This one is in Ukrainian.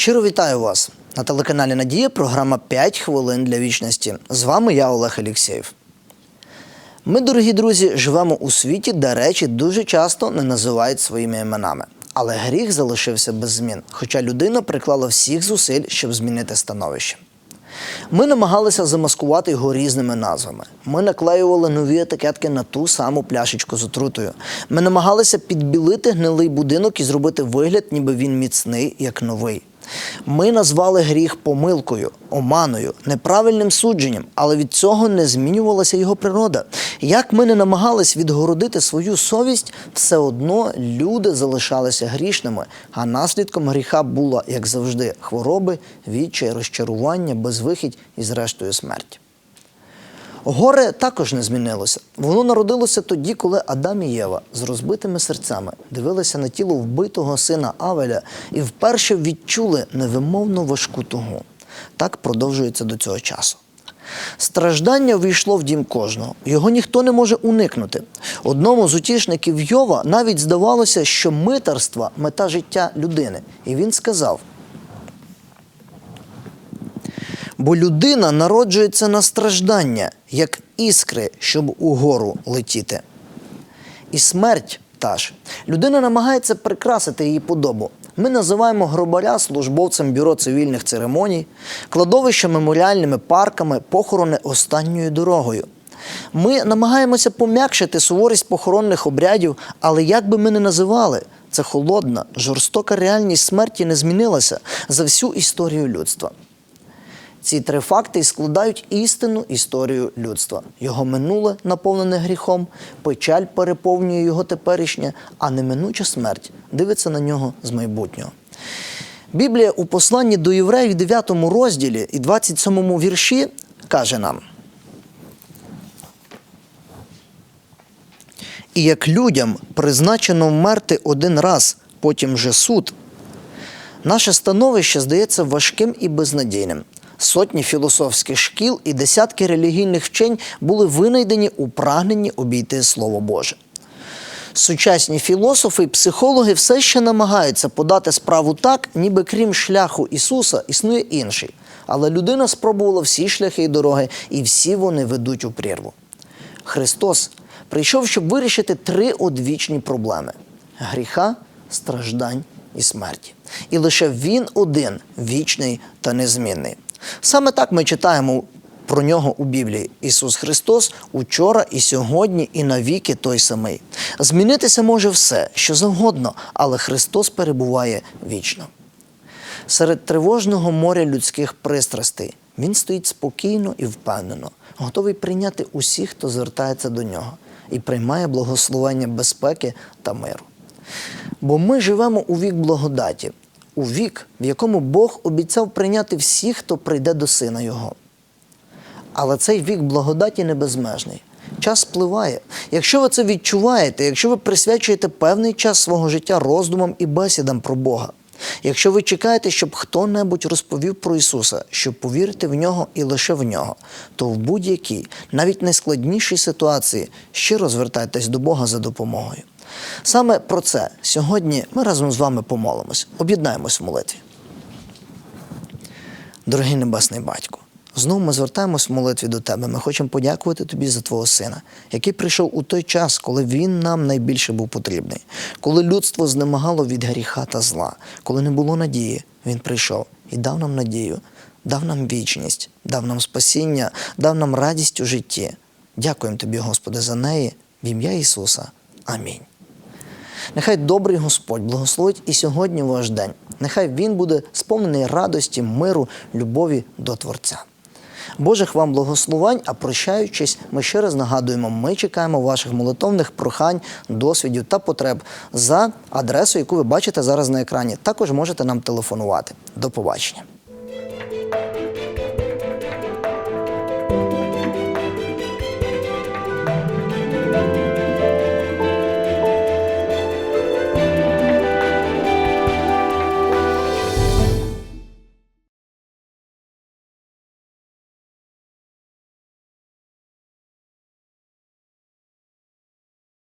Щиро вітаю вас на телеканалі Надія. Програма «5 хвилин для вічності. З вами я, Олег Алєксєєв. Ми, дорогі друзі, живемо у світі, де речі дуже часто не називають своїми іменами. Але гріх залишився без змін, хоча людина приклала всіх зусиль, щоб змінити становище. Ми намагалися замаскувати його різними назвами. Ми наклеювали нові етикетки на ту саму пляшечку з отрутою. Ми намагалися підбілити гнилий будинок і зробити вигляд, ніби він міцний, як новий. Ми назвали гріх помилкою, оманою, неправильним судженням, але від цього не змінювалася його природа. Як ми не намагались відгородити свою совість, все одно люди залишалися грішними, а наслідком гріха була, як завжди, хвороби, відчай, розчарування, безвихідь і, зрештою, смерть. Горе також не змінилося. Воно народилося тоді, коли Адам і Єва з розбитими серцями дивилися на тіло вбитого сина Авеля і вперше відчули невимовно важку тугу. Так продовжується до цього часу. Страждання ввійшло в дім кожного. Його ніхто не може уникнути. Одному з утішників Йова навіть здавалося, що митарство мета життя людини. І він сказав: Бо людина народжується на страждання, як іскри, щоб угору летіти. І смерть та ж. Людина намагається прикрасити її подобу. Ми називаємо гробаря службовцем бюро цивільних церемоній, кладовища меморіальними парками, похорони останньою дорогою. Ми намагаємося пом'якшити суворість похоронних обрядів, але як би ми не називали, це холодна, жорстока реальність смерті не змінилася за всю історію людства. Ці три факти складають істинну історію людства. Його минуле наповнене гріхом, печаль переповнює його теперішнє, а неминуча смерть дивиться на нього з майбутнього. Біблія у посланні до євреїв, 9 розділі і 27 вірші каже нам. І як людям призначено вмерти один раз, потім же суд, Наше становище здається важким і безнадійним. Сотні філософських шкіл і десятки релігійних вчень були винайдені у прагненні обійти Слово Боже. Сучасні філософи і психологи все ще намагаються подати справу так, ніби крім шляху Ісуса існує інший. Але людина спробувала всі шляхи і дороги, і всі вони ведуть у прірву. Христос прийшов, щоб вирішити три одвічні проблеми: гріха, страждань і смерті. І лише Він один вічний та незмінний. Саме так ми читаємо про нього у Біблії. Ісус Христос учора і сьогодні, і навіки той самий. Змінитися може все, що завгодно, але Христос перебуває вічно. Серед тривожного моря людських пристрастей він стоїть спокійно і впевнено, готовий прийняти усіх, хто звертається до нього, і приймає благословення безпеки та миру. Бо ми живемо у вік благодаті, у вік, в якому Бог обіцяв прийняти всіх, хто прийде до Сина Його. Але цей вік благодаті не безмежний. Час спливає. Якщо ви це відчуваєте, якщо ви присвячуєте певний час свого життя роздумам і бесідам про Бога, якщо ви чекаєте, щоб хто-небудь розповів про Ісуса, щоб повірити в нього і лише в нього, то в будь-якій, навіть найскладнішій ситуації щиро звертайтесь до Бога за допомогою. Саме про це сьогодні ми разом з вами помолимось, об'єднаємось в молитві. Дорогий Небесний Батько, знову ми звертаємось в молитві до Тебе. Ми хочемо подякувати Тобі за Твого Сина, який прийшов у той час, коли Він нам найбільше був потрібний, коли людство знемагало від гріха та зла, коли не було надії, Він прийшов і дав нам надію, дав нам вічність, дав нам спасіння, дав нам радість у житті. Дякуємо Тобі, Господи, за неї, в ім'я Ісуса. Амінь. Нехай добрий Господь благословить і сьогодні ваш день. Нехай він буде сповнений радості, миру, любові до Творця. Божих вам благословень, а прощаючись, ми ще раз нагадуємо, ми чекаємо ваших молитовних прохань, досвідів та потреб за адресою, яку ви бачите зараз на екрані. Також можете нам телефонувати. До побачення.